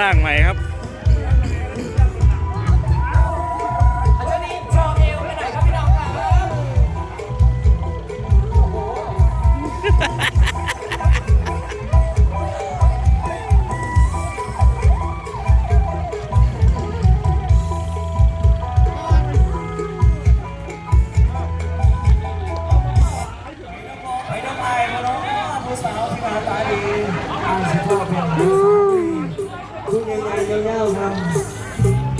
ร่างใหม่ครับอันนี้โชว์เอวให้หน่อยครับพี่น้องครับไม่ต้องไปมาน้องผู้สาวที่มาตาดีอ่านสิบ ตัวเป็นผู้ใหญ่ๆยาวๆครับ